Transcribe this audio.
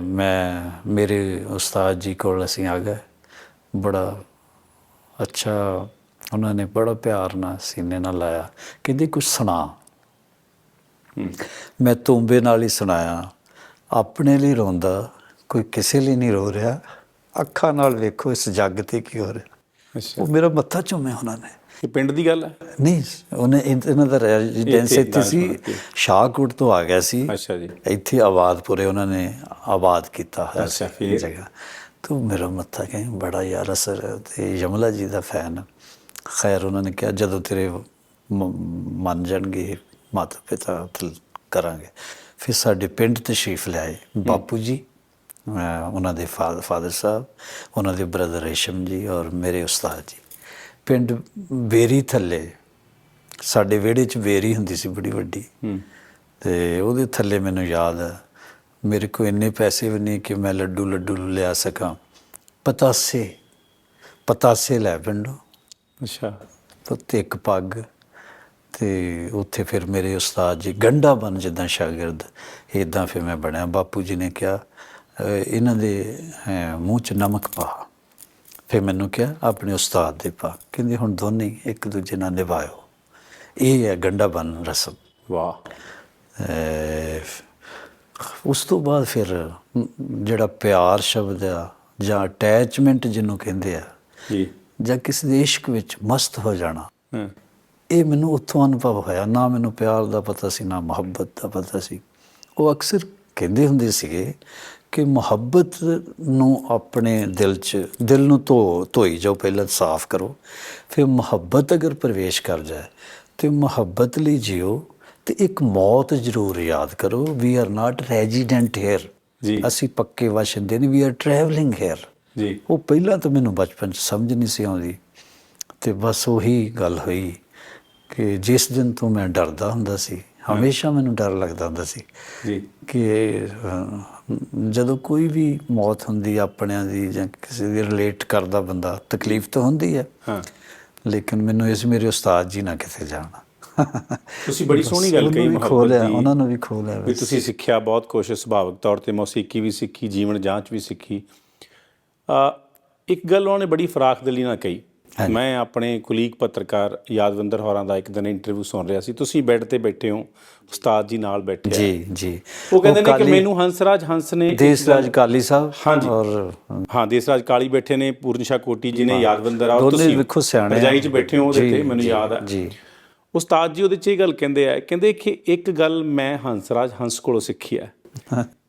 ਮੈਂ ਮੇਰੇ ਉਸਤਾਦ ਜੀ ਕੋਲ ਅਸੀਂ ਆ ਗਏ। ਬੜਾ ਅੱਛਾ ਉਹਨਾਂ ਨੇ ਬੜਾ ਪਿਆਰ ਨਾਲ ਸੀਨੇ ਨਾਲ ਲਾਇਆ। ਕਹਿੰਦੇ ਕੁਝ ਸੁਣਾ। ਮੈਂ ਤੁੰਬੇ ਨਾਲ ਹੀ ਸੁਣਾਇਆ। ਆਪਣੇ ਲਈ ਰੋਂਦਾ ਕੋਈ ਕਿਸੇ ਲਈ ਨਹੀਂ ਰੋ ਰਿਹਾ। ਅੱਖਾਂ ਨਾਲ ਵੇਖੋ ਇਸ ਜੱਗ ਤੇ ਕੀ ਹੋ ਰਿਹਾ। ਉਹ ਮੇਰਾ ਮੱਥਾ ਚੁੰਮਿਆ ਉਹਨਾਂ ਨੇ। ਇਹ ਪਿੰਡ ਦੀ ਗੱਲ ਹੈ? ਨਹੀਂ ਉਹਨੇ ਇਹਨਾਂ ਦਾ ਰੈਜ਼ੀਡੈਂਸ ਇੱਥੇ ਸੀ ਸ਼ਾਹਕੋਟ ਤੋਂ ਆ ਗਿਆ ਸੀ। ਅੱਛਾ ਜੀ। ਇੱਥੇ ਆਬਾਦਪੁਰੇ ਉਹਨਾਂ ਨੇ ਆਬਾਦ ਕੀਤਾ ਹੋਇਆ ਅੱਛਾ, ਫਿਰ? ਜਗ੍ਹਾ। ਤੂੰ ਮੇਰਾ ਮੱਥਾ ਕਹੀਂ ਬੜਾ ਯਾਰ ਅਸਰ ਹੈ ਤੇ ਯਮਲਾ ਜੀ ਦਾ ਫੈਨ ਖੈਰ ਉਹਨਾਂ ਨੇ ਕਿਹਾ ਜਦੋਂ ਤੇਰੇ ਮੰਨ ਜਾਣਗੇ ਮਾਤਾ ਪਿਤਾ ਤੇ ਕਰਾਂਗੇ। ਫਿਰ ਸਾਡੇ ਪਿੰਡ ਤਸ਼ਰੀਫ ਲਿਆਏ ਬਾਪੂ ਜੀ ਉਹਨਾਂ ਦੇ ਫਾਦਰ ਸਾਹਿਬ ਉਹਨਾਂ ਦੇ ਬ੍ਰਦਰ ਰੇਸ਼ਮ ਜੀ ਔਰ ਮੇਰੇ ਉਸਤਾਦ ਜੀ। ਪਿੰਡ ਬੇਰੀ ਥੱਲੇ ਸਾਡੇ ਵਿਹੜੇ 'ਚ ਬੇਰੀ ਹੁੰਦੀ ਸੀ ਬੜੀ ਵੱਡੀ। ਤੇ ਉਹਦੇ ਥੱਲੇ ਮੈਨੂੰ ਯਾਦ ਹੈ ਮੇਰੇ ਕੋਲ ਇੰਨੇ ਪੈਸੇ ਵੀ ਨਹੀਂ ਕਿ ਮੈਂ ਲੱਡੂ ਲੱਡੂ ਲਿਆ ਸਕਾਂ। ਪਤਾਸੇ ਪਤਾਸੇ ਲੈ ਪਿੰਡੋਂ। ਅੱਛਾ। ਤੇ ਇੱਕ ਪੱਗ ਤੇ ਉੱਥੇ ਫਿਰ ਮੇਰੇ ਉਸਤਾਦ ਜੀ ਗੰਡਾ ਬਣ ਜਿੱਦਾਂ ਸ਼ਾਗਿਰਦ ਇਦਾਂ ਫਿਰ ਮੈਂ ਬਣਿਆ। ਬਾਪੂ ਜੀ ਨੇ ਕਿਹਾ ਇਹਨਾਂ ਦੇ ਮੂੰਹ 'ਚ ਨਮਕ ਪਾ। ਫਿਰ ਮੈਨੂੰ ਕਿਹਾ ਆਪਣੇ ਉਸਤਾਦ ਦੇ ਪਾ ਕਹਿੰਦੇ ਹੁਣ ਦੋਨੇ ਇੱਕ ਦੂਜੇ ਨਾਲ ਨਿਭਾਇਓ। ਇਹ ਹੈ ਗੰਡਾ ਬਣ ਰਸਮ। ਵਾਹ। ਉਸ ਤੋਂ ਬਾਅਦ ਫਿਰ ਜਿਹੜਾ ਪਿਆਰ ਸ਼ਬਦ ਆ ਜਾਂ ਅਟੈਚਮੈਂਟ ਜਿਹਨੂੰ ਕਹਿੰਦੇ ਆ ਜੀ। ਜਾਂ ਕਿਸੇ ਦੇ ਇਸ਼ਕ ਵਿੱਚ ਮਸਤ ਹੋ ਜਾਣਾ ਇਹ ਮੈਨੂੰ ਉੱਥੋਂ ਅਨੁਭਵ ਹੋਇਆ। ਨਾ ਮੈਨੂੰ ਪਿਆਰ ਦਾ ਪਤਾ ਸੀ ਨਾ ਮੁਹੱਬਤ ਦਾ ਪਤਾ ਸੀ। ਉਹ ਅਕਸਰ ਕਹਿੰਦੇ ਹੁੰਦੇ ਸੀਗੇ ਕਿ ਮੁਹੱਬਤ ਨੂੰ ਆਪਣੇ ਦਿਲ 'ਚ ਦਿਲ ਨੂੰ ਧੋ ਧੋਈ ਜਾਓ ਪਹਿਲਾਂ ਸਾਫ਼ ਕਰੋ ਫਿਰ ਮੁਹੱਬਤ ਅਗਰ ਪ੍ਰਵੇਸ਼ ਕਰ ਜਾਏ ਤੇ ਮੁਹੱਬਤ ਲਈ ਜਿਓ ਤੇ ਇੱਕ ਮੌਤ ਜ਼ਰੂਰ ਯਾਦ ਕਰੋ we are not resident here ਜੀ। ਅਸੀਂ ਪੱਕੇ ਵਸਿੰਦੇ ਨਹੀਂ ਵੀ ਆਰ ਟਰੈਵਲਿੰਗ ਹੇਅਰ ਜੀ। ਉਹ ਪਹਿਲਾਂ ਤਾਂ ਮੈਨੂੰ ਬਚਪਨ ਚ ਸਮਝ ਨਹੀਂ ਸੀ ਆਉਂਦੀ ਤੇ ਬਸ ਉਹੀ ਗੱਲ ਹੋਈ ਕਿ ਜਿਸ ਦਿਨ ਤੋਂ ਮੈਂ ਡਰਦਾ ਹੁੰਦਾ ਸੀ ਹਮੇਸ਼ਾ ਮੈਨੂੰ ਡਰ ਲੱਗਦਾ ਹੁੰਦਾ ਸੀ ਜੀ। ਕਿ ਜਦੋਂ ਕੋਈ ਵੀ ਮੌਤ ਹੁੰਦੀ ਆਪਣਿਆਂ ਦੀ ਜਾਂ ਕਿਸੇ ਦੀ ਰਿਲੇਟ ਕਰਦਾ ਬੰਦਾ ਤਕਲੀਫ ਤਾਂ ਹੁੰਦੀ ਹੈ ਹਾਂ। ਲੇਕਿਨ ਮੈਨੂੰ ਇਸ ਮੇਰੇ ਉਸਤਾਦ ਜੀ ਨਾ ਕਿਤੇ ਜਾਣਾ। ਤੁਸੀਂ ਬੜੀ ਸੋਹਣੀ ਗੱਲ ਕਹੀ ਵੀ ਮੁਹੱਬਤ ਖੋਲਿਆ ਦੀ। ਉਹਨਾਂ ਨੂੰ ਵੀ ਖੋਲਿਆ ਵੀ ਤੁਸੀਂ ਸਿੱਖਿਆ ਬਹੁਤ ਕੁਛ ਸੁਭਾਵਿਕ ਤੌਰ ਤੇ ਮੌਸੀਕੀ ਵੀ ਸਿੱਖੀ ਜੀਵਨ ਜਾਂਚ ਵੀ ਸਿੱਖੀ। ਆ ਇੱਕ ਗੱਲ ਉਹਨਾਂ ਨੇ ਬੜੀ ਫਰਾਖ ਦਿਲੀ ਨਾਲ ਕਹੀ। ਮੈਂ ਆਪਣੇ ਕੁਲੀਗ ਪੱਤਰਕਾਰ ਯਾਦਵਿੰਦਰ ਹੋਰਾਂ ਦਾ ਇੱਕ ਦਿਨ ਇੰਟਰਵਿਊ ਸੁਣ ਰਿਹਾ ਸੀ। ਤੁਸੀਂ ਬੈੱਡ ਤੇ ਬੈਠੇ ਹੋ ਉਸਤਾਦ ਜੀ ਨਾਲ ਬੈਠੇ ਆ। ਜੀ ਜੀ। ਉਹ ਕਹਿੰਦੇ ਨੇ ਕਿ ਮੈਨੂੰ ਹੰਸਰਾਜ ਹੰਸ ਨੇ ਇੱਕ ਦੇਸ ਰਾਜ ਕਾਲੀ ਸਾਹਿਬ ਹਾਂਜੀ। ਔਰ ਹਾਂ ਦੇਸਰਾਜ ਕਾਲੀ ਬੈਠੇ ਨੇ ਪੂਰਨ ਸ਼ਾਹ ਕੋਟੀ ਜੀ ਨੇ ਯਾਦਵਿੰਦਰ ਆ ਦੋਨੇ ਵੇਖੋ ਸਿਆਣੇ ਆ। ਰਜਾਈ 'ਚ ਬੈਠੇ ਹੋ ਉਹਦੇ ਤੇ ਮੈਨੂੰ ਯਾਦ ਆ। ਜੀ। ਉਸਤਾਦ ਜੀ ਉਹਦੇ 'ਚ ਇਹ ਗੱਲ ਕਹਿੰਦੇ ਆ ਕਹਿੰਦੇ ਕਿ ਇੱਕ ਗੱਲ ਮੈਂ ਹੰਸਰਾਜ ਹੰਸ ਕੋਲੋਂ ਸਿੱਖੀ ਹੈ।